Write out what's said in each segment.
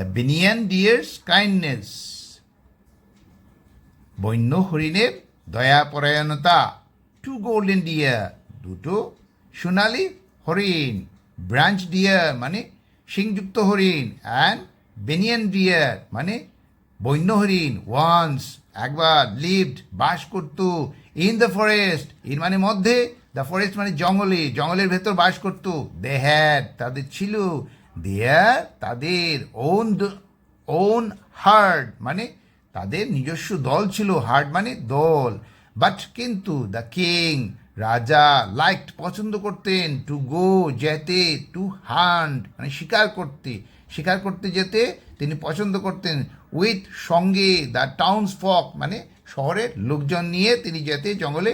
The banyan dears kindness বন্য হরিণের দয়া পরায়ণতা টু গোল্ডেন ডিয়ার দুটো সোনালি হরিণ ব্রাঞ্চ ডিয়ার মানে সিংযুক্ত হরিণ অ্যান্ড বেনিয়ান ডিয়ার মানে বন্য হরিণ ওয়ান্স একবার লিভড বাস করত ইন দ্য ফরেস্ট ইন মানে মধ্যে দ্য ফরেস্ট মানে জঙ্গলে জঙ্গলের ভেতর বাস করত দে হ্যাড তাদের ছিল দেয়ার তাদের ওন ওন হার্ড মানে তাদের নিজস্ব দল ছিল হার্ড মানে দল। বাট কিন্তু দ্য কিং রাজা লাইকড পছন্দ করতেন টু গো যেতে টু হান্ট মানে শিকার করতে। শিকার করতে যেতে তিনি পছন্দ করতেন। উইথ সঙ্গে দ্য টাউন্স ফক মানে শহরের লোকজন নিয়ে তিনি যেতে, জঙ্গলে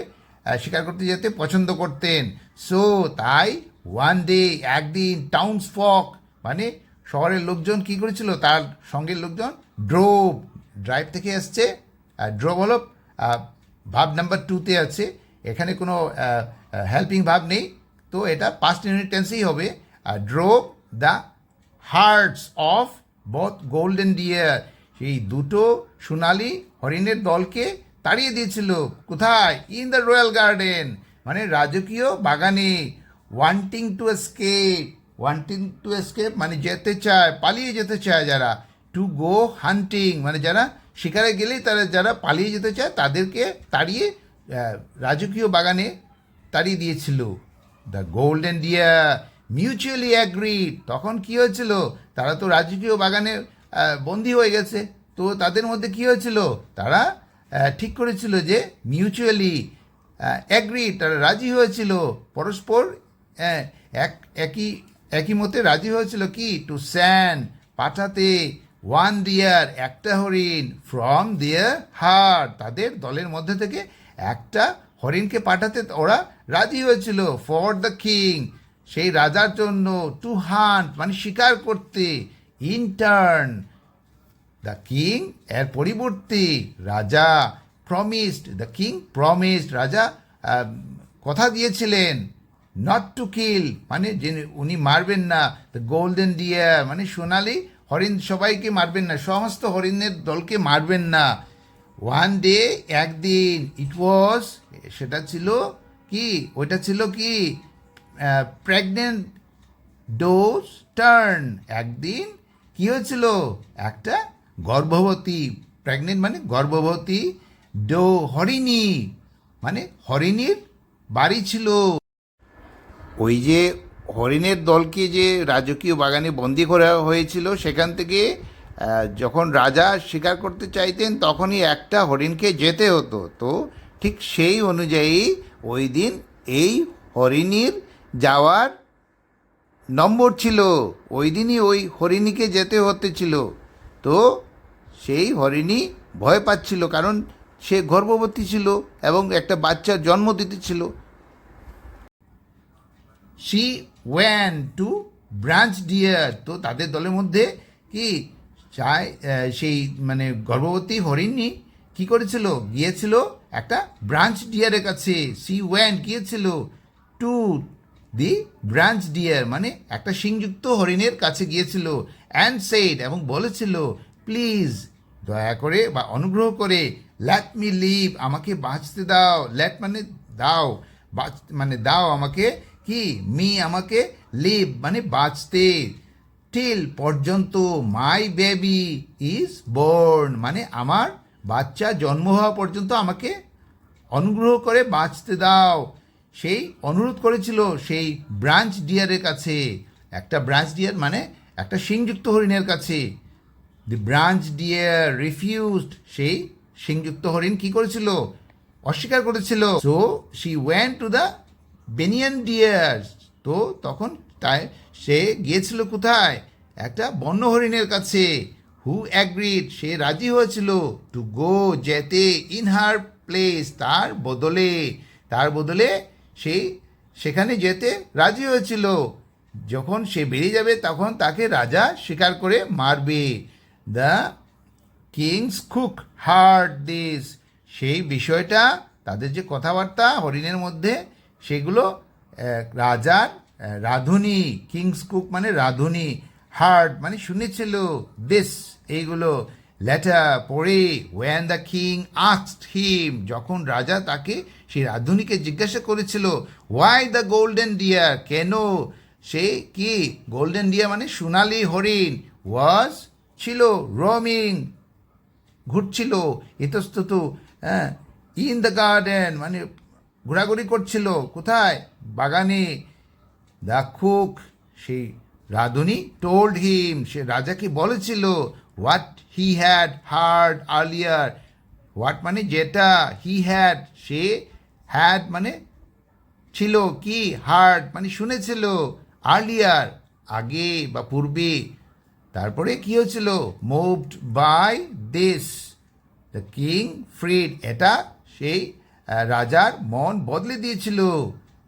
শিকার করতে যেতে পছন্দ করতেন। সো তাই ওয়ান ডে একদিন টাউন্স ফক মানে শহরের লোকজন কি করেছিল? তার সঙ্গের লোকজন ড্রোভ ড্রাইভ থেকে এসছে আর ড্রোভ হলো ভাব নাম্বার টুতে আছে। এখানে কোনো হেল্পিং ভাব নেই। তো এটা পাস্ট ইউনিট টেন্সেই হবে। আর drove the hearts of both golden deer সেই দুটো সোনালি হরিণের দলকে তাড়িয়ে দিয়েছিল। কোথায়? ইন দ্য রয়্যাল গার্ডেন মানে রাজকীয় বাগানে। Wanting to escape wanting to escape মানে যেতে চায়, পালিয়ে যেতে চায় যারা টু গো হান্টিং মানে যারা শিকারে গেলেই তারা, যারা পালিয়ে যেতে চায়, তাদেরকে তাড়িয়ে রাজকীয় বাগানে তাড়িয়ে দিয়েছিল। The golden deer mutually agree তখন কি হয়েছিল? তারা তো রাজকীয় বাগানে বন্দী হয়ে গেছে। তো তাদের মধ্যে কি হয়েছিল? তারা ঠিক করেছিল যে মিউচুয়ালি অ্যাগ্রি তারা রাজি হয়েছিল। পরস্পর এক, একই একই মতে রাজি হয়েছিল কি? টু স্যান্ড পাঠাতে ওয়ান ডিয়ার একটা হরিণ ফ্রম দিয়ার হার্ট তাদের দলের মধ্যে থেকে একটা হরিণকে পাঠাতে ওরা রাজি হয়েছিল। ফর দ্য কিং সেই রাজার জন্য টু হান্ট মানে শিকার করতে। ইন্টার্ন দ্য কিং এর পরিবর্তে রাজা প্রমিসড দ্য কিং প্রমিসড রাজা কথা দিয়েছিলেন। নট টু কিল মানে যিনি, উনি মারবেন না। দ্য গোল্ডেন ডিয়ার মানে সোনালি হরিণ সবাইকে মারবেন না। সমস্ত হরিণের দলকে মারবেন না। ওয়ান ডে একদিন ইট ওয়াজ সেটা ছিল কি? ওইটা ছিল কি? প্রেগনেন্ট ডোজ টার্ন একদিন কি হয়েছিল? একটা গর্ভবতী প্রেগনেন্ট মানে গর্ভবতী ডো হরিণী। মানে হরিণীর বাড়ি ছিল। ওই যে হরিণের দলকে যে রাজকীয় বাগানে বন্দি করা হয়েছিল, সেখান থেকে যখন রাজা শিকার করতে চাইতেন, তখনই একটা হরিণকে যেতে হতো। তো ঠিক সেই অনুযায়ী ওই দিন এই হরিণীর যাওয়ার নম্বর ছিল। ওই দিনই ওই হরিণীকে যেতে হতে ছিল। তো সেই হরিণী ভয় পাচ্ছিল, কারণ সে গর্ভবতী ছিল এবং একটা বাচ্চার জন্ম দিতেছিল she went to branch deer তো তাদের দলের মধ্যে কি চায় সেই মানে গর্ভবতী হরিণী কি করেছিল? গিয়েছিল একটা ব্রাঞ্চ ডিয়ারের কাছে। সি ওয়ান গিয়েছিল টু দি ব্রাঞ্চ ডিয়ার মানে একটা সিংযুক্ত হরিণের কাছে গিয়েছিল অ্যান্ড সেড এবং বলেছিল প্লিজ দয়া করে বা অনুগ্রহ করে ল্যাট মি লিভ আমাকে বাঁচতে দাও ল্যাট মানে দাও মানে দাও আমাকে কি? মি আমাকে লিভ মানে বাঁচতে। টিল পর্যন্ত মাই বেবি ইজ বর্ন মানে আমার বাচ্চা জন্ম হওয়া পর্যন্ত আমাকে অনুগ্রহ করে বাঁচতে দাও। সেই অনুরোধ করেছিল সেই ব্রাঞ্চ ডিয়ারের কাছে। একটা ব্রাঞ্চ ডিয়ার মানে একটা সিংযুক্ত হরিণের কাছে। দি ব্রাঞ্চ ডিয়ার রিফিউজড সেই সিংযুক্ত হরিণ কি করেছিল? অস্বীকার করেছিল। So she went to the banyan deer তো তখন তাই সে গিয়েছিল কোথায়? একটা বন্য হরিণের কাছে। হু অ্যাগ্রিড, সে রাজি হয়েছিল টু গো যেতে ইন হার প্লেস তার বদলে। তার বদলে সে সেখানে যেতে রাজি হয়েছিল। যখন সে বেরিয়ে যাবে, তখন তাকে রাজা স্বীকার করে মারবে। The king's cook heard this. সেই বিষয়টা, তাদের যে কথাবার্তা হরিণের মধ্যে সেগুলো রাজার রাঁধুনি, কিংস কুক মানে রাঁধুনি হার্ড মানে শুনেছিল দিস এইগুলো, লেটার পড়ে when the king asked him যখন রাজা তাকে সেই রাধুনিকে জিজ্ঞাসা করেছিল ওয়াই দ্য গোল্ডেন ডিয়ার কেন? সে কি গোল্ডেন ডিয়ার মানে সোনালি হরিণ ওয়াজ ছিল রোমিং ঘুরছিল, ইতস্তত হ্যাঁ ইন দ্য গার্ডেন মানে ঘোরাঘুরি করছিল। কোথায়? বাগানে। দ্য কুক সেই রাধুনি টোল্ড হিম সে রাজাকে বলেছিল what he had heard earlier what মানে যেটা হি হ্যাড সে হ্যাড মানে ছিল, কি হার্ড মানে শুনেছিল আর্লিয়ার আগে বা পূর্বে। তারপরে কি হয়েছিল? Moved by this the king freed এটা সেই রাজার মন বদলে দিয়েছিল।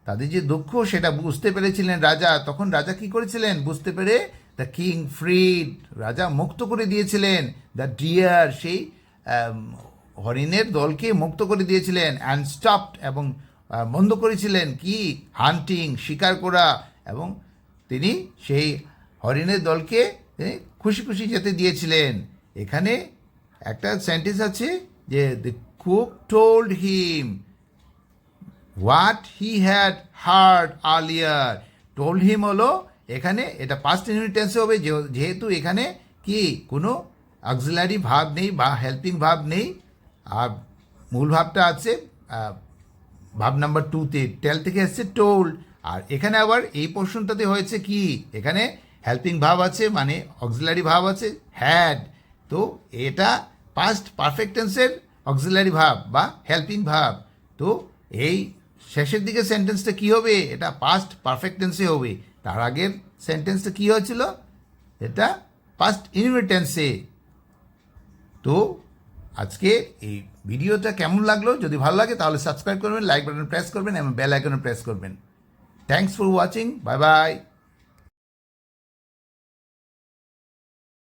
তাদের যে দুঃখ, সেটা বুঝতে পেরেছিলেন রাজা। তখন রাজা কি করেছিলেন? বুঝতে পেরে দ্য কিং ফ্রিড রাজা মুক্ত করে দিয়েছিলেন। দ্য ডিয়ার সেই হরিণের দলকে মুক্ত করে দিয়েছিলেন অ্যান্ড স্টপড এবং বন্ধ করেছিলেন। কি? হান্টিং শিকার করা এবং তিনি সেই হরিণের দলকে খুশি খুশি যেতে দিয়েছিলেন। এখানে একটা সেন্টেন্স আছে যে the cook told him what he had heard earlier told him হলো, এখানে এটা পাস্ট ইউনিট টেন্সে হবে যেহেতু এখানে কি, কোনো অক্সিলারি ভাব নেই বা হেল্পিং ভাব নেই, আর মূল ভাবটা আছে ভাব নাম্বার টুতে টেল থেকে এসছে টোল্ড আর এখানে আবার এই পোর্শনটাতে হয়েছে কি, এখানে হেল্পিং ভাব আছে মানে অক্সিলারি ভাব আছে হ্যাড তো এটা পাস্ট পারফেক্ট টেন্সের অক্সিলারি ভাব বা হেল্পিং ভাব। তো এই শেষের দিকে সেন্টেন্সটা কি হবে? এটা পাস্ট পারফেক্ট টেন্সে হবে। তার আগের সেন্টেন্সটা কি হয়েছিল? এটা পাস্ট ইনভিট টেন্সে তো আজকে এই ভিডিওটা কেমন লাগল? যদি ভালো লাগে তাহলে সাবস্ক্রাইব করবেন লাইক বাটন প্রেস করবেন এবং বেল আইকনে প্রেস করবেন। Thanks for watching bye bye